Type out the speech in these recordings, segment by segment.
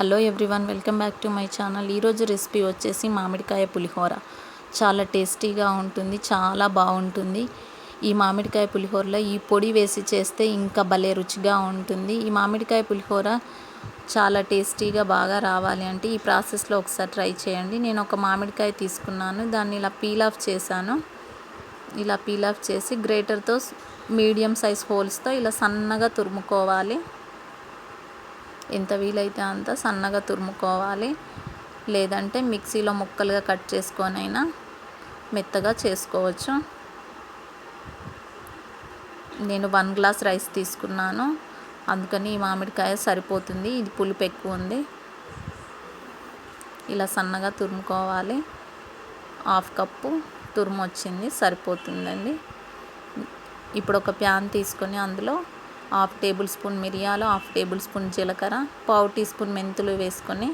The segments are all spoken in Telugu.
Hello everyone welcome back to my channel. ఈరోజు రెసిపీ వచ్చేసి మామిడికాయ పులిహోర. చాలా టేస్టీగా ఉంటుంది చాలా బాగుంటుంది. ఈ మామిడికాయ పులిహోరలో ఈ పొడి వేసి చేస్తే ఇంకా భలే రుచిగా ఉంటుంది. ఈ మామిడికాయ పులిహోర చాలా టేస్టీగా బాగా రావాలి అంటే ఈ ప్రాసెస్లో ఒకసారి ట్రై చేయండి. నేను ఒక మామిడికాయ తీసుకున్నాను దాన్ని ఇలా పీల్ ఆఫ్ చేశాను. ఇలా పీల్ ఆఫ్ చేసి గ్రేటర్తో మీడియం సైజ్ హోల్స్తో ఇలా సన్నగా తురుముకోవాలి. ఎంత వీలైతే అంత సన్నగా తురుముకోవాలి. లేదంటే మిక్సీలో ముక్కలుగా కట్ చేసుకొనైనా మెత్తగా చేసుకోవచ్చు. నేను వన్ గ్లాస్ రైస్ తీసుకున్నాను. అందుకని ఈ మామిడికాయ సరిపోతుంది. ఇది పులుపు ఎక్కువ ఉంది. ఇలా సన్నగా తురుముకోవాలి. హాఫ్ కప్పు తురుము వచ్చింది. సరిపోతుందండి. ఇప్పుడు ఒక ప్యాన్ తీసుకొని అందులో హాఫ్ టేబుల్ స్పూన్ మిరియాలు హాఫ్ టేబుల్ స్పూన్ జీలకర్ర పావు టీ స్పూన్ మెంతులు వేసుకొని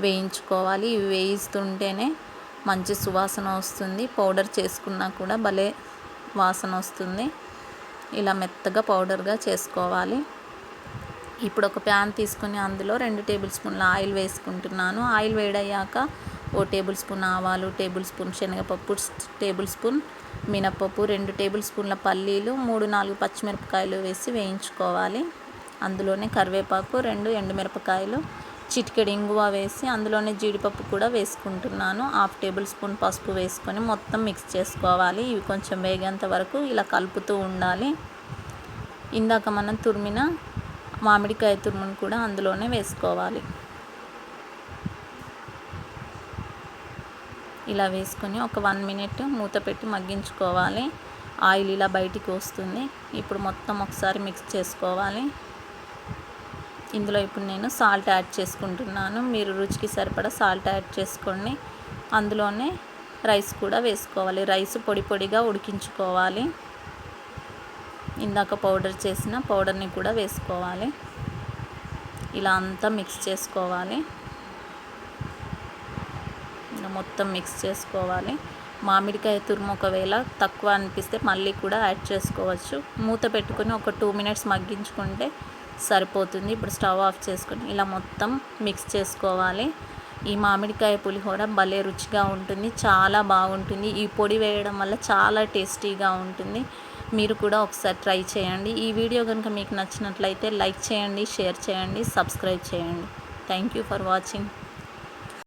వేయించుకోవాలి. ఇవి వేయిస్తుంటేనే మంచి సువాసన వస్తుంది. పౌడర్ చేసుకున్నా కూడా భలే వాసన వస్తుంది. ఇలా మెత్తగా పౌడర్గా చేసుకోవాలి. ఇప్పుడు ఒక ప్యాన్ తీసుకొని అందులో రెండు టేబుల్ స్పూన్ల ఆయిల్ వేసుకుంటున్నాను. ఆయిల్ వేడయ్యాక ఓ టేబుల్ స్పూన్ ఆవాలు టేబుల్ స్పూన్ శనగపప్పు టేబుల్ స్పూన్ మినపప్పు రెండు టేబుల్ స్పూన్ల పల్లీలు మూడు నాలుగు పచ్చిమిరపకాయలు వేసి వేయించుకోవాలి. అందులోనే కరివేపాకు రెండు ఎండుమిరపకాయలు చిటికెడు ఇంగువ వేసి అందులోనే జీడిపప్పు కూడా వేసుకుంటున్నాను. హాఫ్ టేబుల్ స్పూన్ పసుపు వేసుకొని మొత్తం మిక్స్ చేసుకోవాలి. ఇవి కొంచెం వేగేంత వరకు ఇలా కలుపుతూ ఉండాలి. ఇందాక మనం తురిమిన మామిడికాయ తురుమును కూడా అందులోనే వేసుకోవాలి. ఇలా వేసుకొని ఒక వన్ మినిట్ మూత పెట్టి మగ్గించుకోవాలి. ఆయిల్ ఇలా బయటికి వస్తుంది. ఇప్పుడు మొత్తం ఒకసారి మిక్స్ చేసుకోవాలి. ఇందులో ఇప్పుడు నేను సాల్ట్ యాడ్ చేసుకుంటున్నాను. మీరు రుచికి సరిపడా సాల్ట్ యాడ్ చేసుకోండి. అందులోనే రైస్ కూడా వేసుకోవాలి. రైస్ పొడి పొడిగా ఉడికించుకోవాలి. ఇందాక పౌడర్ చేసిన పౌడర్ని కూడా వేసుకోవాలి. ఇలా అంతా మిక్స్ చేసుకోవాలి. మొత్తం మిక్స్ చేసుకోవాలి. మామిడికాయ తురుము ఒకవేళ తక్కువ అనిపిస్తే మళ్ళీ కూడా యాడ్ చేసుకోవచ్చు. మూత పెట్టుకొని ఒక టూ మినిట్స్ మగ్గించుకుంటే సరిపోతుంది. ఇప్పుడు స్టవ్ ఆఫ్ చేసుకొని ఇలా మొత్తం మిక్స్ చేసుకోవాలి. ఈ మామిడికాయ పులిహోర భలే రుచిగా ఉంటుంది. చాలా బాగుంటుంది. ఈ పొడి వేయడం వల్ల చాలా టేస్టీగా ఉంటుంది. మీరు కూడా ఒకసారి ట్రై చేయండి. ఈ వీడియో కనుక మీకు నచ్చినట్లయితే లైక్ చేయండి షేర్ చేయండి సబ్స్క్రైబ్ చేయండి. Thank you for watching